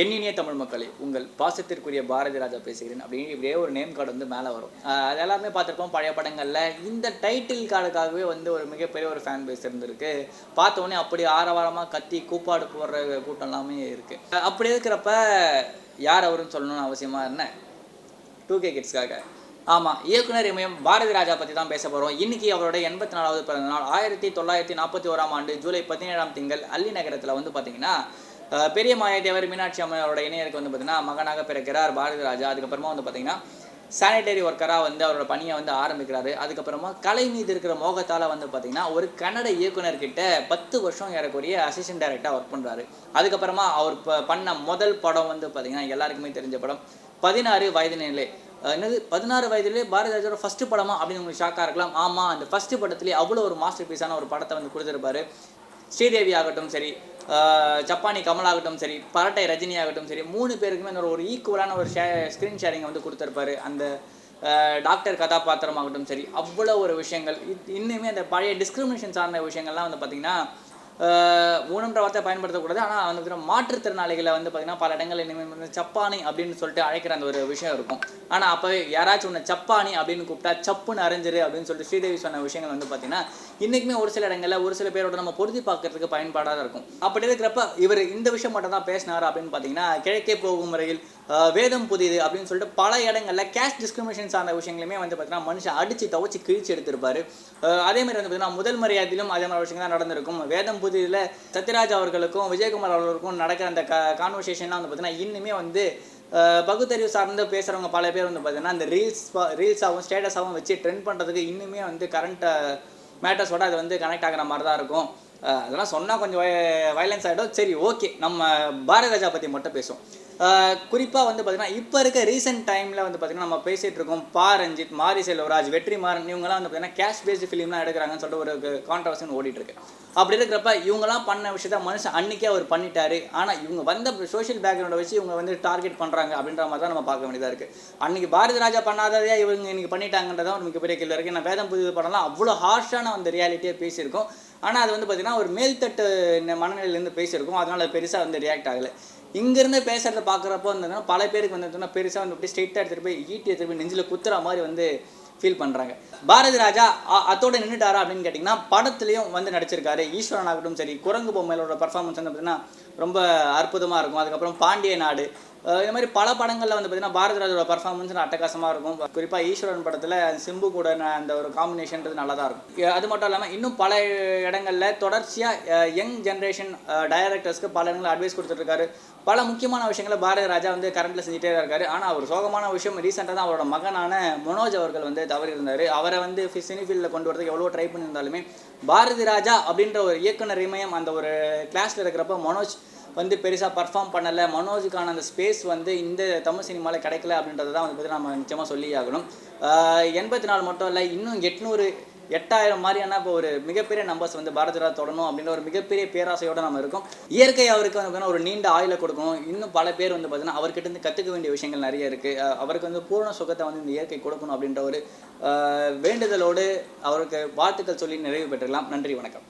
எண்ணினிய தமிழ் மக்களே உங்கள் பாசத்திற்குரிய பாரதி ராஜா பேசுகிறேன். அப்படின்னு இப்படியே ஒரு நேம் கார்டு வந்து மேலே வரும். அது எல்லாமே பார்த்துருப்போம் பழைய படங்களில். இந்த டைட்டில் கார்டுக்காகவே வந்து ஒரு மிகப்பெரிய ஒரு ஃபேன் பேஸ் இருந்திருக்கு. பார்த்த உடனே அப்படி ஆரவாரமாக கத்தி கூப்பாடு போடுற கூட்டம் எல்லாமே இருக்குது அப்படி இருக்கிறப்ப யார் அவருன்னு சொல்லணும்னு அவசியமாக என்ன? டூ கே கிட்ஸ்க்காக ஆமாம் இயக்குனர் இமயம் பாரதி ராஜா பற்றி தான் பேச போகிறோம் இன்னைக்கு அவரோட எண்பத்தி நாலாவது பிறந்த நாள் ஆயிரத்தி தொள்ளாயிரத்தி நாற்பத்தி ஓராம் ஆண்டு ஜூலை பதினேழாம் திங்கள் அல்லி நகரத்தில் வந்து பார்த்திங்கன்னா பெரிய மாயத்தேவர் மீனாட்சி அம்மனோட இணையருக்கு வந்து பார்த்தீங்கன்னா மகனாக பிறக்கிறார் பாரதி ராஜா. அதுக்கப்புறமா வந்து பார்த்தீங்கன்னா சானிடரி ஒர்க்கராக வந்து அவரோட பணியை வந்து ஆரம்பிக்கிறாரு. அதுக்கப்புறமா கலை மீது இருக்கிற மோகத்தால் வந்து பார்த்தீங்கன்னா ஒரு கன்னட இயக்குனர்கிட்ட பத்து வருஷம் ஏறக்கூடிய அசிஸ்டன்ட் டைரக்டாக ஒர்க் பண்ணுறாரு அதுக்கப்புறமா அவர் பண்ண முதல் படம் வந்து பார்த்தீங்கன்னா எல்லாருக்குமே தெரிஞ்ச படம் பதினாறு வயது நிலை. என்னது? பதினாறு வயதிலே பாரதிராஜோட ஃபஸ்ட்டு ஃபர்ஸ்ட் படமா? அப்படின்னு உங்களுக்கு ஷாக்காக இருக்கலாம். ஆமாம் அந்த ஃபஸ்ட்டு படத்துலேயே அவ்வளோ ஒரு மாஸ்டர் பீஸான ஒரு படத்தை வந்து கொடுத்துருப்பாரு. ஸ்ரீதேவி ஆகட்டும் சரி ஜப்பானி கமல் ஆகட்டும் சரி பரட்டை ரஜினி ஆகட்டும் சரி மூணு பேருக்குமே அந்த ஒரு ஈக்குவலான ஒரு ஷே ஸ்க்ரீன் ஷேரிங் வந்து கொடுத்துருப்பாரு. அந்த டாக்டர் கதாபாத்திரமாகட்டும் சரி அவ்வளோ ஒரு விஷயங்கள். இன்னுமே அந்த பழைய டிஸ்கிரிமினேஷன் சார்ந்த விஷயங்கள்லாம் வந்து பார்த்திங்கன்னா ஊனம்ன்ற வார்த்தை பயன்படுத்தக்கூடாது. ஆனால் வந்து பார்த்தீங்கன்னா மாற்றுத்திறனாளிகளை வந்து பார்த்தீங்கன்னா பல இடங்கள் இனிமேல் வந்து சப்பானி அப்படின்னு சொல்லிட்டு அழைக்கிற அந்த ஒரு விஷயம் இருக்கும். ஆனால் அப்போ யாராச்சும் ஒன்று சப்பானி அப்படின்னு கூப்பிட்டா சப்புன்னு அரைஞ்சிரு அப்படின்னு சொல்லிட்டு ஸ்ரீதேவி சொன்ன விஷயங்கள் வந்து பார்த்தீங்கன்னா இன்றைக்குமே ஒரு சில இடங்களில் ஒரு சில பேரோட நம்ம பொருத்தி பார்க்கறதுக்கு பயன்பாடாக இருக்கும். அப்படி இருக்கிறப்ப இவர் இந்த விஷயம் மட்டும் தான் பேசினார் அப்படின்னு பார்த்தீங்கன்னா கிழக்கே போகும் முறையில் வேதம் புதியது அப்படின்னு சொல்லிட்டு பல இடங்களில் கேஷ் டிஸ்கிரிமினேஷன் சார்ந்த விஷயங்களுமே வந்து பார்த்தீங்கன்னா மனுஷன் அடித்து துவச்சி கிழிச்சு எடுத்திருப்பார். அதே மாதிரி வந்து பார்த்தீங்கன்னா முதல் மரியாதையிலும் அதே மாதிரி விஷயங்கள் தான் நடந்திருக்கும். வேதம் புதியதில் சத்யராஜ் அவர்களுக்கும் விஜயகுமார் அவர்களுக்கும் நடக்கிற அந்த க கான்வர்சேஷன்லாம் வந்து பார்த்தீங்கன்னா இன்னுமே வந்து பகுத்தறிவு சார்ந்து பேசுகிறவங்க பல பேர் வந்து பார்த்தீங்கன்னா அந்த ரீல்ஸ் ரீல்ஸாகவும் ஸ்டேட்டஸாகவும் வச்சு ட்ரெண்ட் பண்ணுறதுக்கு இன்னுமே வந்து கரண்ட் மேட்டர்ஸோட அது வந்து கனெக்ட் ஆகிற மாதிரி தான் இருக்கும். அதெல்லாம் சொன்னால் கொஞ்சம் வயலன்ஸ் ஆகிடும் சரி ஓகே நம்ம பாரதி ராஜா பற்றி மட்டும் பேசுவோம். குறிப்பாக வந்து பார்த்திங்கன்னா இப்போ இருக்க ரீசெண்ட் டைமில் வந்து பார்த்திங்கன்னா நம்ம பேசிகிட்டு இருக்கோம் பா ரஞ்சித் மாரி செல்வராஜ் வெற்றிமாறன் இவங்கெல்லாம் வந்து பார்த்திங்கன்னா கேஷ் பேஸ்டு ஃபிலிம்லாம் எடுக்கிறாங்கன்னு சொல்லிட்டு ஒரு கான்ட்ரவர்சன் ஓடிட்டுருக்கு அப்படி இருக்கிறப்ப இவங்கெல்லாம் பண்ண விஷயத்த மனுஷன் அன்றைக்கே அவர் பண்ணிட்டாரு. ஆனால் இவங்க வந்த சோஷியல் பேக்ரவுண்டை வச்சு இவங்க வந்து டார்கெட் பண்ணுறாங்க அப்படின்ற மாதிரி தான் நம்ம பார்க்க வேண்டியதாக இருக்குது அன்னைக்கு பாரதி ராஜா பண்ணாததையா இவங்க இன்னைக்கு பண்ணிட்டாங்கன்றதான் ஒரு மிகப்பெரிய கேள்வி இருக்குது நான் வேதம் புது படம்லாம் அவ்வளோ ஹார்ஷான அந்த ரியாலிட்டியாக பேசியிருக்கோம். ஆனால் அது வந்து பார்த்திங்கன்னா ஒரு மேல்தட்டு இந்த மனநிலையிலேருந்து பேசியிருக்கோம். அதனால் அது பெருசாக வந்து ரியாக்ட் ஆகலை. இங்கேருந்து பேசுகிறத பார்க்குறப்போ வந்து பல பேருக்கு வந்து பெருசாக வந்து அப்படியே ஸ்ட்ரெயிட்டாக எடுத்துகிட்டு போய் ஈட்டி எடுத்துகிட்டு போய் நெஞ்சில் குத்துற மாதிரி வந்து ஃபீல் பண்ணுறாங்க பாரதி ராஜா அதோட நின்றுட்டாரா அப்படின்னு கேட்டிங்கன்னா படத்துலையும் வந்து நடிச்சிருக்காரு. ஈஸ்வரன் ஆகட்டும் சரி குரங்கு பொம்மையிலோட பர்ஃபார்மன்ஸ் வந்து பார்த்தீங்கன்னா ரொம்ப அற்புதமாக இருக்கும். அதுக்கப்புறம் பாண்டிய நாடு இந்த மாதிரி பல படங்களில் வந்து பார்த்தீங்கன்னா பாரதி ராஜோட பர்ஃபார்மன்ஸ் அட்டகாசமாக இருக்கும். குறிப்பாக ஈஸ்வரன் படத்தில் சிம்பு கூட அந்த ஒரு காம்பினேஷன்றது நல்லா தான் இருக்கும் அது மட்டும் இல்லாமல் இன்னும் பல இடங்களில் தொடர்ச்சியாக யங் ஜென்ரேஷன் டைரக்டர்ஸ்க்கு பல இடங்களில் அட்வைஸ் கொடுத்துட்ருக்காரு. பல முக்கியமான விஷயங்களை பாரதி ராஜா வந்து கரண்ட்டில் செஞ்சுட்டே தான் இருக்காரு. ஆனால் ஒரு சோகமான விஷயம் ரீசெண்டாக தான் அவரோட மகனான மனோஜ் அவர்கள் வந்து தவறி இருந்தார் அவரை வந்து சினி ஃபீல்டில் கொண்டு வரதுக்கு எவ்வளோ ட்ரை பண்ணியிருந்தாலுமே பாரதி ராஜா அப்படின்ற ஒரு இயக்குனர் இமயம் அந்த ஒரு கிளாஸில் இருக்கிறப்ப மனோஜ் வந்து பெருசாக பர்ஃபார்ம் பண்ணலை. மனோஜுக்கான அந்த ஸ்பேஸ் வந்து இந்த தமிழ் சினிமாவில் கிடைக்கல அப்படின்றத தான் வந்து பார்த்தீங்கன்னா நம்ம நிச்சயமாக சொல்லி ஆகணும். எண்பத்தி நாலு மட்டும் இல்லை இன்னும் எட்நூறு எட்டாயிரம் மாதிரியான இப்போ ஒரு மிகப்பெரிய நம்பர்ஸ் வந்து பாரதி தொடணும் அப்படின்ற ஒரு மிகப்பெரிய பேராசையோடு நம்ம இருக்கோம். இயற்கை அவருக்கு வந்து ஒரு நீண்ட ஆயுள கொடுக்கணும். இன்னும் பல பேர் வந்து பார்த்தீங்கன்னா அவர்கிட்ட இருந்து கற்றுக்க வேண்டிய விஷயங்கள் நிறைய இருக்குது அவருக்கு வந்து பூர்ண சுகத்தை வந்து இந்த இயற்கை கொடுக்கணும் அப்படின்ற ஒரு வேண்டுதலோடு அவருக்கு வாழ்த்துக்கள் சொல்லி நிறைவு பெற்றுக்கலாம். நன்றி வணக்கம்.